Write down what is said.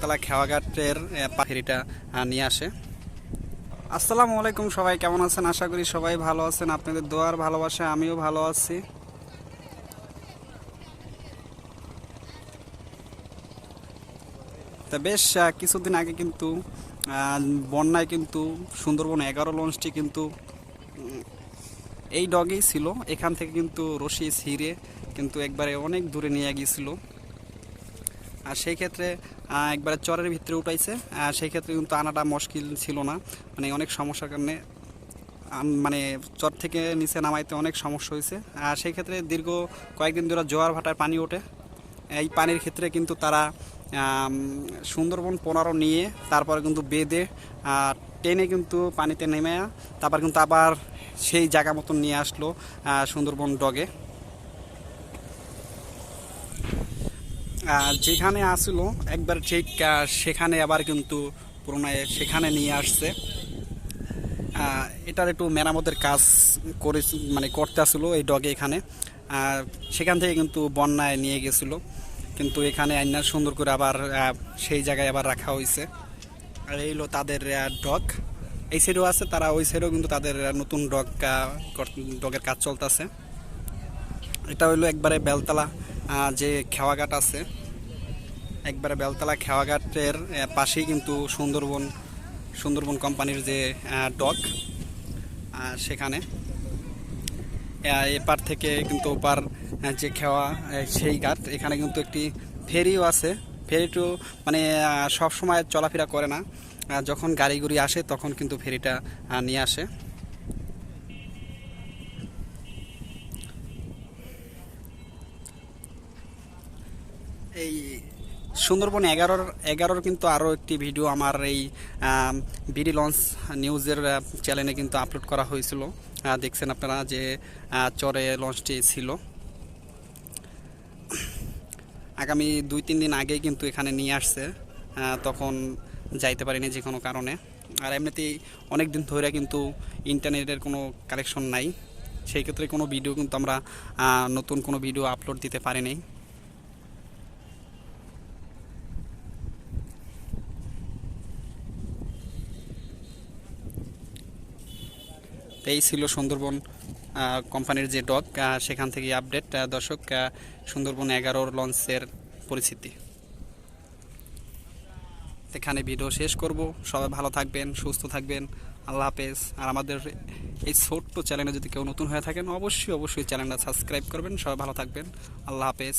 তালা খেওয়াঘাটের ফেরিটা নিয়ে আসে। আসসালামু আলাইকুম সবাই, কেমন আছেন? আশা করি সবাই ভালো আছেন। আপনাদের দোয়ার ভালোবাসা, আমিও ভালো আছি। তা বেশ কিছুদিন আগে কিন্তু বন্যায় কিন্তু সুন্দরবন এগারো লঞ্চটি কিন্তু এই ডগেই ছিল। এখান থেকে কিন্তু রশি ছিঁড়ে কিন্তু একবারে অনেক দূরে নিয়ে গিয়েছিল। আর সেই ক্ষেত্রে একবারে চরের ভিতরে উঠাইছে। আর সেই ক্ষেত্রে কিন্তু আনাটা মুশকিল ছিল না। মানে অনেক সমস্যার কারণে মানে চর থেকে নিচে নামাইতে অনেক সমস্যা হয়েছে আর সেই ক্ষেত্রে দীর্ঘ কয়েকদিন ধরে জোয়ার ভাটার পানি ওঠে। এই পানির ক্ষেত্রে কিন্তু তারা সুন্দরবন পনেরো নিয়ে তারপরে কিন্তু বেঁধে, আর টেনে কিন্তু পানিতে নেমে তারপর কিন্তু আবার সেই জায়গা মতন নিয়ে আসলো সুন্দরবন ডগে। যেখানে আসলো, একবার ঠিক সেখানে আবার কিন্তু পুরোনায় সেখানে নিয়ে আসছে। এটার একটু মেরামতের কাজ করে মানে করতে আসলো এই ডগে এখানে। সেখান থেকে কিন্তু বন্যায় নিয়ে গেছিল। কিন্তু এখানে আইনা সুন্দর করে আবার সেই জায়গায় আবার রাখা হয়েছে। আর এই হলো তাদের ডগ এই সাইডেও আছে, তারা ওই সাইডেও কিন্তু তাদের নতুন ডগ ডগের কাজ চলতেছে। এটা হইল একবারে বেলতলা যে খেওয়াঘাট আছে। একবারে বেলতলা খেওয়াঘাটের পাশেই কিন্তু সুন্দরবন সুন্দরবন কোম্পানির যে ডক সেখানে। এপার থেকে কিন্তু ওপার যে খেওয়া সেই ঘাট। এখানে কিন্তু একটি ফেরিও আছে। ফেরিটো মানে সব সময় চলাফেরা করে না। যখন গাড়ি গুড়ি আসে তখন কিন্তু ফেরিটা নিয়ে আসে। এই সুন্দরবন এগারোর এগারোর কিন্তু আরও একটি ভিডিও আমার এই বিডি লঞ্চ নিউজের চ্যানেলে কিন্তু আপলোড করা হয়েছিল। দেখছেন আপনারা যে চরে লঞ্চটি ছিল। আগামী দুই তিন দিন আগেই কিন্তু এখানে নিয়ে আসছে। তখন যাইতে পারিনি যে কোনো কারণে। আর এমনিতেই অনেক দিন ধরে কিন্তু ইন্টারনেটের কোনো কালেকশন নাই। সেই ক্ষেত্রে কোনো ভিডিও কিন্তু আমরা নতুন কোনো ভিডিও আপলোড দিতে পারিনি। এই ছিল সুন্দরবন কোম্পানির যে ডক সেখান থেকে আপডেট দর্শক সুন্দরবন এগারোর লঞ্চের পরিস্থিতি। এখানে ভিডিও শেষ করব। সবাই ভালো থাকবেন, সুস্থ থাকবেন। আল্লাহ হাফেজ। আর আমাদের এই ছোট্ট চ্যানেলে যদি কেউ নতুন হয়ে থাকেন, অবশ্যই অবশ্যই চ্যানেলটা সাবস্ক্রাইব করবেন। সবাই ভালো থাকবেন। আল্লাহ হাফেজ।